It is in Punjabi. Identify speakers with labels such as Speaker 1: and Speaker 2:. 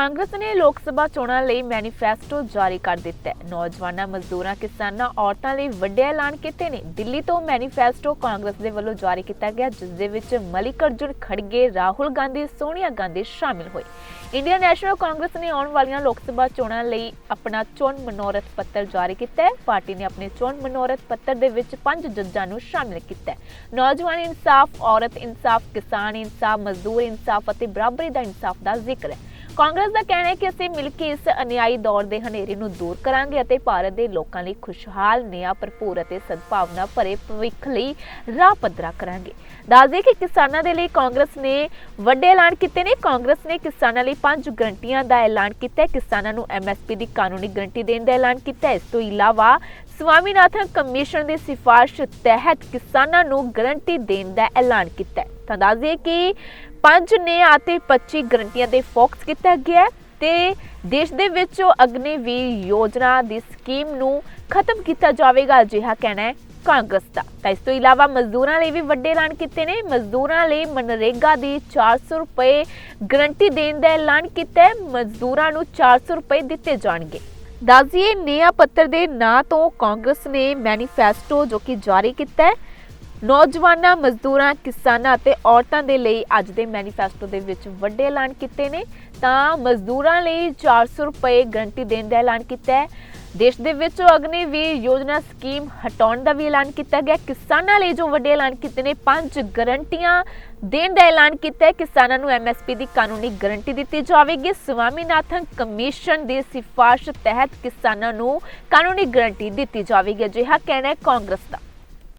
Speaker 1: ਕਾਂਗਰਸ ਨੇ ਲੋਕ ਸਭਾ ਚੋਣਾਂ ਲਈ ਮੈਨੀਫੈਸਟੋ ਜਾਰੀ ਕਰ ਦਿੱਤਾ ਹੈ। ਨੌਜਵਾਨਾਂ, ਮਜ਼ਦੂਰਾਂ, ਕਿਸਾਨਾਂ, ਔਰਤਾਂ ਲਈ ਵੱਡੇ ਐਲਾਨ ਕੀਤੇ ਨੇ। ਦਿੱਲੀ ਤੋਂ ਮੈਨੀਫੈਸਟੋ ਕਾਂਗਰਸ ਦੇ ਵੱਲੋਂ ਜਾਰੀ ਕੀਤਾ ਗਿਆ, ਜਿਸ ਦੇ ਵਿੱਚ ਮਲਿਕ ਅਰਜੁਨ ਖੜਗੇ, ਰਾਹੁਲ ਗਾਂਧੀ, ਸੋਨੀਆ ਗਾਂਧੀ ਸ਼ਾਮਿਲ ਹੋਏ। ਇੰਡੀਅਨ ਨੈਸ਼ਨਲ ਕਾਂਗਰਸ ਨੇ ਆਉਣ ਵਾਲੀਆਂ ਲੋਕ ਸਭਾ ਚੋਣਾਂ ਲਈ ਆਪਣਾ ਚੋਣ ਮਨੋਰਥ ਪੱਤਰ ਜਾਰੀ ਕੀਤਾ ਹੈ। ਪਾਰਟੀ ਨੇ ਆਪਣੇ ਚੋਣ ਮਨੋਰਥ ਪੱਤਰ ਦੇ ਵਿੱਚ ਪੰਜ ਜੱਜਾਂ ਨੂੰ ਸ਼ਾਮਿਲ ਕੀਤਾ ਹੈ। ਨੌਜਵਾਨ ਇਨਸਾਫ, ਔਰਤ ਇਨਸਾਫ, ਕਿਸਾਨ ਇਨਸਾਫ, ਮਜ਼ਦੂਰ ਇਨਸਾਫ ਅਤੇ ਬਰਾਬਰੀ ਦਾ ਇਨਸਾਫ ਦਾ ਜ਼ਿਕਰ ਹੈ। ਕਾਂਗਰਸ ਦਾ ਕਹਿਣਾ ਹੈ ਕਿ ਅਸੀਂ ਮਿਲ ਕੇ ਇਸ ਅਨਿਆਈ ਦੌਰ ਦੇ ਹਨੇਰੇ ਨੂੰ ਦੂਰ ਕਰਾਂਗੇ ਅਤੇ ਭਾਰਤ ਦੇ ਲੋਕਾਂ ਲਈ ਖੁਸ਼ਹਾਲ, ਨਿਆਂ, ਭਰਪੂਰ ਅਤੇ ਸਦਭਾਵਨਾ ਭਰੇ ਭਵਿੱਖ ਲਈ ਰਾਹ ਪੱਧਰਾ ਕਰਾਂਗੇ। ਦੱਸਦੇ ਕਿ ਕਿਸਾਨਾਂ ਦੇ ਲਈ ਕਾਂਗਰਸ ਨੇ ਵੱਡੇ ਐਲਾਨ ਕੀਤੇ ਨੇ। ਕਾਂਗਰਸ ਨੇ ਕਿਸਾਨਾਂ ਲਈ ਪੰਜ ਗਰੰਟੀਆਂ ਦਾ ਐਲਾਨ ਕੀਤਾ ਹੈ। ਕਿਸਾਨਾਂ ਨੂੰ ਐਮਐਸਪੀ ਦੀ ਕਾਨੂੰਨੀ ਗਰੰਟੀ ਦੇਣ ਦਾ ਐਲਾਨ ਕੀਤਾ ਹੈ। ਇਸ ਤੋਂ ਇਲਾਵਾ ਸਵਾਮੀਨਾਥਨ ਕਮਿਸ਼ਨ ਦੀ ਸਿਫਾਰਿਸ਼ ਤਹਿਤ ਕਿਸਾਨਾਂ ਨੂੰ ਗਰੰਟੀ ਦੇਣ ਦਾ ਐਲਾਨ ਕੀਤਾ ਹੈ। ਤਾਂ ਦੱਸਦੇ ਕਿ ਪੰਜ ਨੇ ਅਤੇ 25 ਗਰੰਟੀਆਂ ਤੇ ਫੋਕਸ ਕੀਤਾ ਗਿਆ ਤੇ ਦੇਸ਼ ਦੇ ਵਿੱਚ ਅਗਨੀਵੀਰ ਯੋਜਨਾ ਦੀ ਸਕੀਮ ਨੂੰ ਖਤਮ ਕੀਤਾ ਜਾਵੇਗਾ, ਅਜਿਹਾ ਕਹਿਣਾ ਹੈ ਕਾਂਗਰਸ ਦਾ। ਤਾਂ ਇਸ ਤੋਂ ਇਲਾਵਾ ਮਜ਼ਦੂਰਾਂ ਲਈ ਵੀ ਵੱਡੇ ਐਲਾਨ ਕੀਤੇ ਨੇ। ਮਜ਼ਦੂਰਾਂ ਲਈ ਮਨਰੇਗਾ ਦੀ 400 ਰੁਪਏ ਗਰੰਟੀ ਦੇਣ ਦਾ ਐਲਾਨ ਕੀਤਾ ਹੈ। ਮਜ਼ਦੂਰਾਂ ਨੂੰ 400 ਰੁਪਏ ਦਿੱਤੇ ਜਾਣਗੇ। ਦੱਸਦੀਏ ਨਿਆ ਪੱਤਰ ਦੇ ਨਾਂ ਤੋਂ ਕਾਂਗਰਸ ਨੇ ਮੈਨੀਫੈਸਟੋ ਜੋ ਕਿ ਜਾਰੀ ਕੀਤਾ ਹੈ ਨੌਜਵਾਨਾਂ, ਮਜ਼ਦੂਰਾਂ, ਕਿਸਾਨਾਂ ਅਤੇ ਔਰਤਾਂ ਦੇ ਲਈ ਅੱਜ ਦੇ ਮੈਨੀਫੈਸਟੋ ਦੇ ਵਿੱਚ ਵੱਡੇ ਐਲਾਨ ਕੀਤੇ ਨੇ। ਤਾਂ ਮਜ਼ਦੂਰਾਂ ਲਈ 400 ਰੁਪਏ ਗਰੰਟੀ ਦੇਣ ਦਾ ਐਲਾਨ ਕੀਤਾ ਹੈ। ਦੇਸ਼ ਦੇ ਵਿੱਚ ਅਗਨੀਵੀਰ ਯੋਜਨਾ ਸਕੀਮ ਹਟਾਉਣ ਦਾ ਵੀ ਐਲਾਨ ਕੀਤਾ ਗਿਆ। ਕਿਸਾਨਾਂ ਲਈ ਜੋ ਵੱਡੇ ਐਲਾਨ ਕੀਤੇ ਨੇ, ਪੰਜ ਗਰੰਟੀਆਂ ਦੇਣ ਦਾ ਐਲਾਨ ਕੀਤਾ ਹੈ। ਕਿਸਾਨਾਂ ਨੂੰ ਐਮਐਸਪੀ ਦੀ ਕਾਨੂੰਨੀ ਗਰੰਟੀ ਦਿੱਤੀ ਜਾਵੇਗੀ। ਸਵਾਮੀਨਾਥਨ ਕਮਿਸ਼ਨ ਦੀ ਸਿਫਾਰਿਸ਼ ਤਹਿਤ ਕਿਸਾਨਾਂ ਨੂੰ ਕਾਨੂੰਨੀ ਗਰੰਟੀ ਦਿੱਤੀ ਜਾਵੇਗੀ। ਅਜਿਹਾ ਕਹਿਣਾ ਹੈ ਕਾਂਗਰਸ ਦਾ।